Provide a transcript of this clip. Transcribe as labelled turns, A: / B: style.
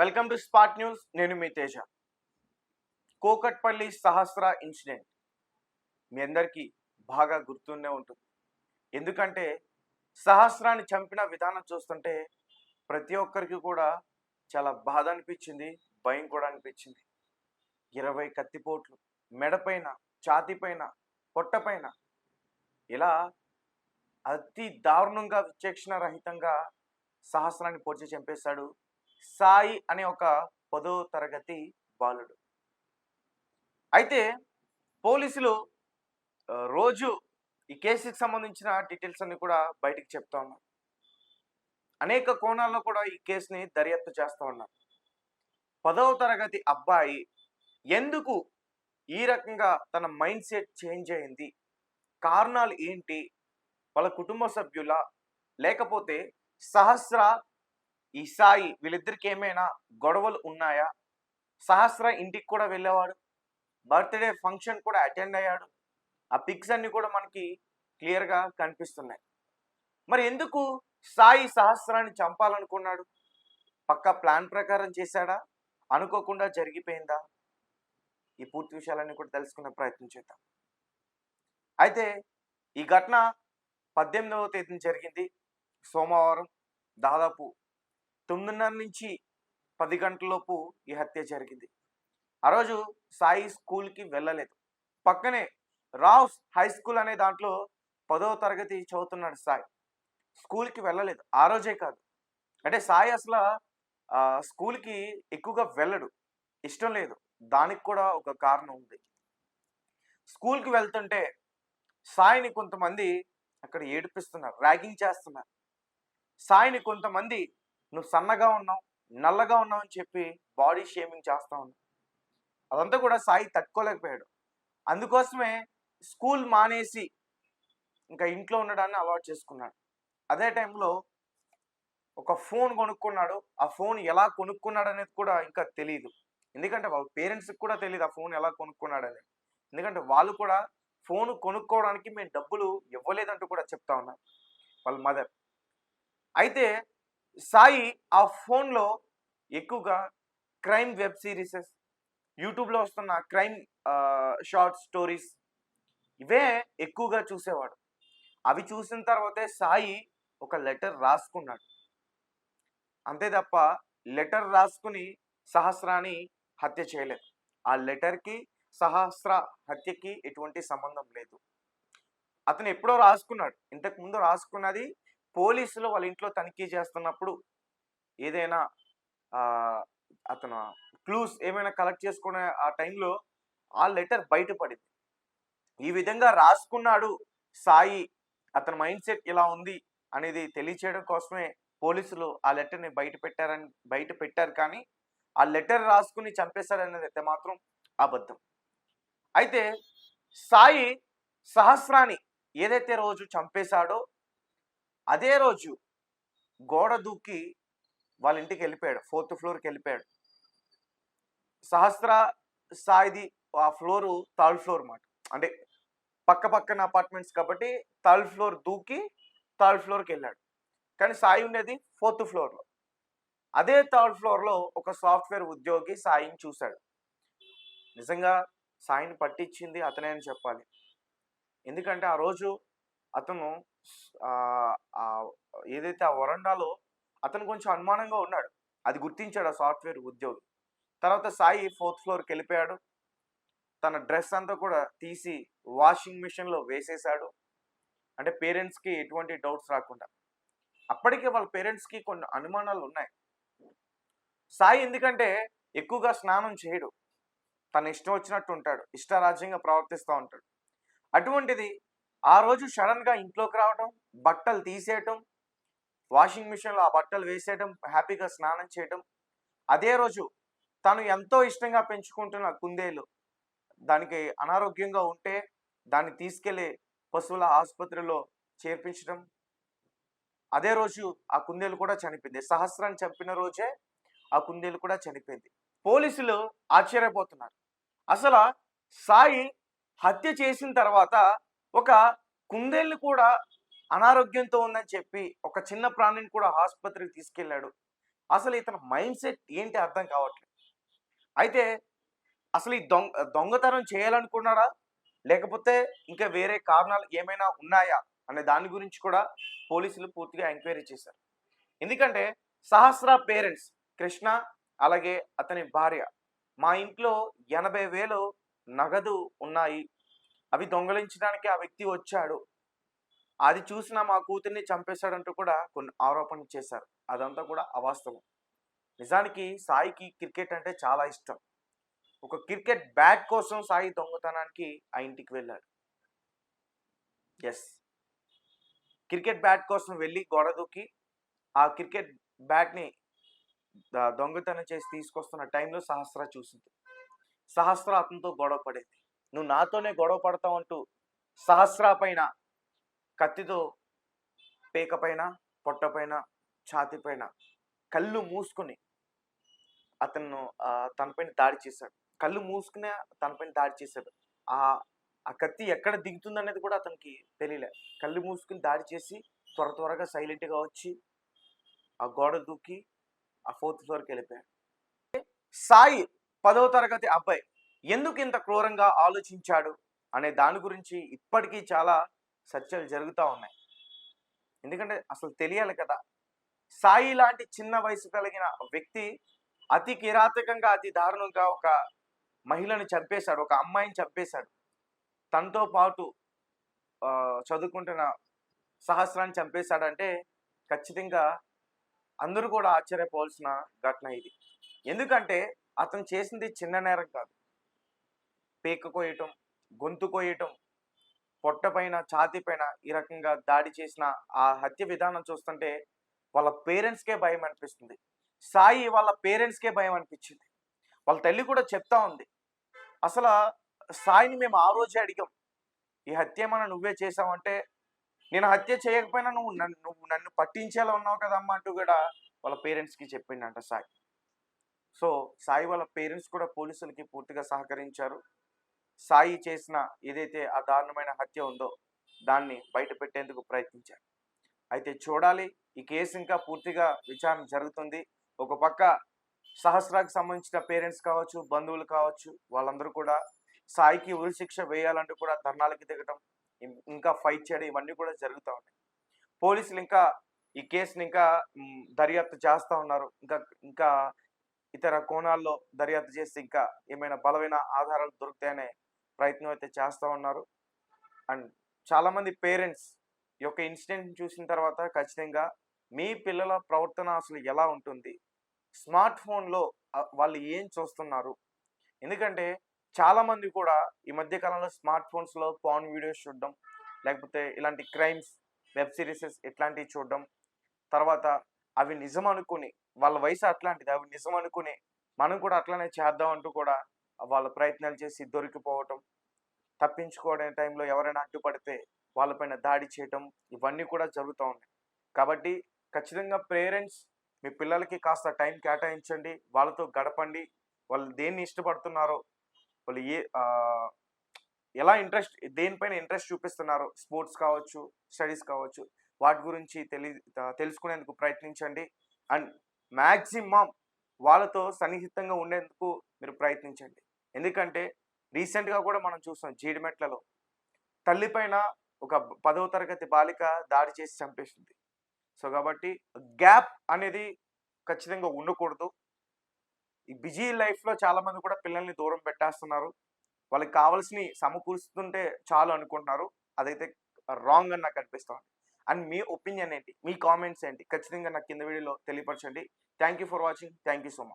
A: Welcome to spot news. నేను మీ Teja. Kukatpally Sahasra incident మీ అందరికీ బాగా గుర్తునే ఉంటుంది. ఎందుకంటే సహస్రాన్ని చంపిన విధానం చూస్తుంటే ప్రతి ఒక్కరికి కూడా చాలా బాధ అనిపించింది భయం కూడా అనిపించింది. ఇరవై కత్తిపోట్లు మెడపైన ఛాతిపైన పొట్టపైన ఇలా అతి దారుణంగా విచక్షణ రహితంగా సహస్రాన్ని పొడిచి చంపేశాడు సాయి అనే ఒక పదో తరగతి బాలుడు. అయితే పోలీసులు రోజు ఈ కేసుకి సంబంధించిన డీటెయిల్స్ అన్ని కూడా బయటికి చెప్తా ఉన్నారు. అనేక కోణాల్లో కూడా ఈ కేసుని దర్యాప్తు చేస్తూ ఉన్నారు. పదవ తరగతి అబ్బాయి ఎందుకు ఈ రకంగా తన మైండ్ సెట్ చేంజ్ అయింది? కారణాలు ఏంటి? వాళ్ళ కుటుంబ సభ్యుల లేకపోతే సహస్ర ఈ సాయి వీళ్ళిద్దరికి ఏమైనా గొడవలు ఉన్నాయా? సహస్ర ఇంటికి కూడా వెళ్ళేవాడు. బర్త్డే ఫంక్షన్ కూడా అటెండ్ అయ్యాడు. ఆ పిక్స్ అన్ని కూడా మనకి క్లియర్గా కనిపిస్తున్నాయి. మరి ఎందుకు సాయి సహస్రాన్ని చంపాలనుకున్నాడు? పక్క ప్లాన్ ప్రకారం చేశాడా? అనుకోకుండా జరిగిపోయిందా? ఈ పూర్తి విషయాలన్నీ కూడా తెలుసుకునే ప్రయత్నం చేద్దాం. అయితే ఈ ఘటన పద్దెనిమిదవ తేదీన జరిగింది. సోమవారం. దాదాపు తొమ్మిదిన్నర నుంచి పది గంటలలోపు ఈ హత్య జరిగింది. ఆ రోజు సాయి స్కూల్కి వెళ్ళలేదు. పక్కనే రావ్స్ హై స్కూల్ అనే దాంట్లో పదవ తరగతి చదువుతున్నాడు సాయి. స్కూల్కి వెళ్ళలేదు. ఆ రోజే కాదు. అంటే సాయి అసలు స్కూల్కి ఎక్కువగా వెళ్ళడు. ఇష్టం లేదు. దానికి కూడా ఒక కారణం ఉంది. స్కూల్కి వెళ్తుంటే సాయిని కొంతమంది అక్కడ ఏడిపిస్తున్నారు ర్యాగింగ్ చేస్తున్నారు. సాయిని కొంతమంది నువ్వు సన్నగా ఉన్నావు నల్లగా ఉన్నావు అని చెప్పి బాడీ షేమింగ్ చేస్తా ఉన్నావు. అదంతా కూడా సాయి తట్టుకోలేకపోయాడు. అందుకోసమే స్కూల్ మానేసి ఇంకా ఇంట్లో ఉండడాన్ని అలవాటు చేసుకున్నాడు. అదే టైంలో ఒక ఫోన్ కొనుక్కున్నాడు. ఆ ఫోన్ ఎలా కొనుక్కున్నాడు అనేది కూడా ఇంకా తెలియదు ఎందుకంటే వాళ్ళ పేరెంట్స్కి కూడా తెలియదు ఆ ఫోన్ ఎలా కొనుక్కున్నాడు అనేది. ఎందుకంటే వాళ్ళు కూడా ఫోన్ కొనుక్కోవడానికి మేము డబ్బులు ఇవ్వలేదంటూ కూడా చెప్తా ఉన్నారు వాళ్ళ మదర్ అయితే సాయి ఆ ఫోన్లో ఎక్కువగా క్రైమ్ వెబ్ సిరీసెస్ యూట్యూబ్లో వస్తున్న క్రైమ్ షార్ట్ స్టోరీస్ ఇవే ఎక్కువగా చూసేవాడు. అవి చూసిన తర్వాతే సాయి ఒక లెటర్ రాసుకున్నాడు. అంతే తప్ప లెటర్ రాసుకుని సహస్రాన్ని హత్య చేయలేదు. ఆ లెటర్కి సహస్ర హత్యకి ఎటువంటి సంబంధం లేదు. అతను ఎప్పుడో రాసుకున్నాడు. ఇంతకు ముందు రాసుకున్నది పోలీసులు వాళ్ళ ఇంట్లో తనిఖీ చేస్తున్నప్పుడు ఏదైనా అతను క్లూస్ ఏమైనా కలెక్ట్ చేసుకునే ఆ టైంలో ఆ లెటర్ బయటపడింది. ఈ విధంగా రాసుకున్నాడు సాయి. అతని మైండ్ సెట్ ఇలా ఉంది అనేది తెలియచేయడం కోసమే పోలీసులు ఆ లెటర్ని బయట పెట్టారని బయట పెట్టారు కానీ ఆ లెటర్ రాసుకుని చంపేశారనేది అయితే మాత్రం అబద్ధం. అయితే సాయి సహస్రాన్ని ఏదైతే రోజు చంపేశాడో అదే రోజు గోడ దూకి వాళ్ళ ఇంటికి వెళ్ళిపోయాడు ఫోర్త్ ఫ్లోర్కి వెళ్ళిపోయాడు సహస్ర సాయిది ఆ ఫ్లోరు థర్డ్ ఫ్లోర్ మాట. అంటే పక్క పక్కన అపార్ట్మెంట్స్ కాబట్టి థర్డ్ ఫ్లోర్ దూకి థర్డ్ ఫ్లోర్కి వెళ్ళాడు కానీ సాయి ఉండేది ఫోర్త్ ఫ్లోర్లో. అదే థర్డ్ ఫ్లోర్లో ఒక సాఫ్ట్వేర్ ఉద్యోగి సాయిని చూశాడు. నిజంగా సాయిని పట్టించింది అతనే అని చెప్పాలి. ఎందుకంటే ఆ రోజు అతను ఏదైతే ఆ వరండాలో అతను కొంచెం అనుమానంగా ఉన్నాడు. అది గుర్తించాడు ఆ సాఫ్ట్వేర్ ఉద్యోగి. తర్వాత సాయి ఫోర్త్ ఫ్లోర్కి వెళ్ళిపోయాడు. తన డ్రెస్ అంతా కూడా తీసి వాషింగ్ మిషన్లో వేసేశాడు అంటే పేరెంట్స్కి ఎటువంటి డౌట్స్ రాకుండా. అప్పటికే వాళ్ళ పేరెంట్స్కి కొన్ని అనుమానాలు ఉన్నాయి. సాయి ఎందుకంటే ఎక్కువగా స్నానం చేయడు. తన ఇష్టం వచ్చినట్టు ఉంటాడు. ఇష్టరాజ్యంగా ప్రవర్తిస్తూ ఉంటాడు. అటువంటిది ఆ రోజు సడన్గా ఇంట్లోకి రావటం బట్టలు తీసేయటం వాషింగ్ మిషన్లో ఆ బట్టలు వేసేయటం హ్యాపీగా స్నానం చేయటం. అదే రోజు తను ఎంతో ఇష్టంగా పెంచుకుంటున్న కుందేలు. దానికి అనారోగ్యంగా ఉంటే దాన్ని తీసుకెళ్ళి పశువుల ఆసుపత్రిలో చేర్పించడం అదే రోజు ఆ కుందేలు కూడా చనిపోయింది. సహస్రాన్ని చంపిన రోజే ఆ కుందేలు కూడా చనిపోయింది. పోలీసులు ఆశ్చర్యపోతున్నారు. అసలు సాయి హత్య చేసిన తర్వాత ఒక కుందేళ్ళు కూడా అనారోగ్యంతో ఉందని చెప్పి ఒక చిన్న ప్రాణిని కూడా ఆసుపత్రికి తీసుకెళ్ళాడు. అసలు ఇతని మైండ్ సెట్ ఏంటి అర్థం కావట్లేదు. అయితే అసలు ఈ దొంగ దొంగతనం చేయాలనుకున్నాడా లేకపోతే ఇంకా వేరే కారణాలు ఏమైనా ఉన్నాయా? అనే దాని గురించి కూడా పోలీసులు పూర్తిగా ఎంక్వైరీ చేశారు. ఎందుకంటే సహస్ర పేరెంట్స్ కృష్ణ అలాగే అతని భార్య మా ఇంట్లో ఎనభై వేలు నగదు ఉన్నాయి. అవి దొంగలించడానికి ఆ వ్యక్తి వచ్చాడు. అది చూసిన మా కూతుర్ని చంపేశాడంటూ కూడా కొన్ని ఆరోపణలు చేశారు. అదంతా కూడా అవాస్తవం. నిజానికి సాయికి క్రికెట్ అంటే చాలా ఇష్టం. ఒక క్రికెట్ బ్యాట్ కోసం సాయి దొంగతనానికి ఆ ఇంటికి వెళ్ళాడు. ఎస్ క్రికెట్ బ్యాట్ కోసం వెళ్ళి గొడ దూకి ఆ క్రికెట్ బ్యాట్ని దొంగతనం చేసి తీసుకొస్తున్న టైంలో సహస్ర చూసింది. సహస్ర అతనితో గొడవ పడేది. నువ్వు నాతోనే గొడవ పడతావు అంటూ సహస్ర పైన కత్తితో పేక పైన పొట్ట పైన ఛాతి పైన కళ్ళు మూసుకుని అతను తనపైన దాడి చేశాడు. కళ్ళు మూసుకునే తనపైన దాడి చేశాడు. ఆ ఆ కత్తి ఎక్కడ దిగుతుంది అనేది కూడా అతనికి తెలియలే. కళ్ళు మూసుకుని దాడి చేసి త్వర త్వరగా సైలెంట్గా వచ్చి ఆ గోడ దూకి ఆ ఫోర్త్ ఫ్లోర్కి వెళ్ళిపోయాడు. సాయి పదవ తరగతి అబ్బాయి ఎందుకు ఇంత క్రూరంగా ఆలోచించాడు అనే దాని గురించి ఇప్పటికీ చాలా చర్చలు జరుగుతూ ఉన్నాయి. ఎందుకంటే అసలు తెలియాలి కదా సాయి లాంటి చిన్న వయసు కలిగిన వ్యక్తి అతి కిరాతకంగా అతి దారుణంగా ఒక మహిళను చంపేశాడు ఒక అమ్మాయిని చంపేశాడు. తనతో పాటు చదువుకుంటున్న సహస్రాన్ని చంపేశాడంటే ఖచ్చితంగా అందరూ కూడా ఆశ్చర్యపోవాల్సిన ఘటన ఇది. ఎందుకంటే అతను చేసింది చిన్న నేరం కాదు. పేక కోయటం గొంతు కోయటం పొట్ట పైన ఛాతీ పైన ఈ రకంగా దాడి చేసిన ఆ హత్య విధానం చూస్తుంటే వాళ్ళ పేరెంట్స్కే భయం అనిపిస్తుంది. సాయి వాళ్ళ పేరెంట్స్కే భయం అనిపించింది. వాళ్ళ తల్లి కూడా చెప్తా ఉంది. అసలు సాయిని మేము ఆ రోజే అడిగాం ఈ హత్య ఏమైనా నువ్వే చేసావంటే నేను హత్య చేయకపోయినా నువ్వు నన్ను నువ్వు నన్ను పట్టించేలా ఉన్నావు కదమ్మా అంటూ కూడా వాళ్ళ పేరెంట్స్కి చెప్పిండంట సాయి. సో సాయి వాళ్ళ పేరెంట్స్ కూడా పోలీసులకి పూర్తిగా సహకరించారు. సాయి చేసిన ఏదైతే ఆ దారుణమైన హత్య ఉందో దాన్ని బయట పెట్టేందుకు ప్రయత్నించారు. అయితే చూడాలి ఈ కేసు ఇంకా పూర్తిగా విచారణ జరుగుతుంది. ఒక పక్క సహస్రాకి సంబంధించిన పేరెంట్స్ కావచ్చు బంధువులు కావచ్చు వాళ్ళందరూ కూడా సాయికి ఉరి శిక్ష వేయాలంటూ కూడా ధర్నాలకి దిగటం ఇంకా ఫైట్ చేయడం ఇవన్నీ కూడా జరుగుతూ ఉన్నాయి. పోలీసులు ఇంకా ఈ కేసుని ఇంకా దర్యాప్తు చేస్తూ ఉన్నారు. ఇంకా ఇంకా ఇతర కోణాల్లో దర్యాప్తు చేసి ఇంకా ఏమైనా బలమైన ఆధారాలు దొరుకుతాయనే ప్రయత్నం అయితే చేస్తూ ఉన్నారు. అండ్ చాలామంది పేరెంట్స్ ఈ యొక్క ఇన్సిడెంట్ చూసిన తర్వాత ఖచ్చితంగా మీ పిల్లల ప్రవర్తన అసలు ఎలా ఉంటుంది? స్మార్ట్ ఫోన్లో వాళ్ళు ఏం చూస్తున్నారు? ఎందుకంటే చాలామంది కూడా ఈ మధ్య కాలంలో స్మార్ట్ ఫోన్స్లో పాన్ వీడియోస్ చూడడం లేకపోతే ఇలాంటి క్రైమ్స్ వెబ్ సిరీసెస్ ఇట్లాంటివి చూడడం తర్వాత అవి నిజం అనుకుని వాళ్ళ వయసు అట్లాంటిది అవి నిజం అనుకుని మనం కూడా అట్లానే చేద్దాం అంటూ కూడా వాళ్ళ ప్రయత్నాలు చేసి దొరికిపోవటం తప్పించుకోవడం టైంలో ఎవరైనా అడ్డుపడితే వాళ్ళపైన దాడి చేయటం ఇవన్నీ కూడా జరుగుతూ ఉన్నాయి. కాబట్టి ఖచ్చితంగా పేరెంట్స్ మీ పిల్లలకి కాస్త టైం కేటాయించండి వాళ్ళతో గడపండి వాళ్ళు దేన్ని ఇష్టపడుతున్నారో వాళ్ళు ఏ ఎలా ఇంట్రెస్ట్ దేనిపైన ఇంట్రెస్ట్ చూపిస్తున్నారో స్పోర్ట్స్ కావచ్చు స్టడీస్ కావచ్చు వాటి గురించి తెలి తెలుసుకునేందుకు ప్రయత్నించండి. అండ్ మ్యాక్సిమం వాళ్ళతో సన్నిహితంగా ఉండేందుకు మీరు ప్రయత్నించండి. ఎందుకంటే రీసెంట్గా కూడా మనం చూస్తాం జీడిమెట్లలో తల్లి పైన ఒక పదవ తరగతి బాలిక దాడి చేసి చంపేసింది. సో కాబట్టి గ్యాప్ అనేది ఖచ్చితంగా ఉండకూడదు. ఈ బిజీ లైఫ్లో చాలామంది కూడా పిల్లల్ని దూరం పెట్టేస్తున్నారు. వాళ్ళకి కావాల్సిన సమకూరుస్తుంటే చాలు అనుకుంటున్నారు. అదైతే రాంగ్ అని నాకు అనిపిస్తుంది. అండ్ మీ ఒపీనియన్ ఏంటి? మీ కామెంట్స్ ఏంటి? ఖచ్చితంగా నాకు కింద వీడియోలో తెలియపరచండి. Thank you for watching. Thank you so much.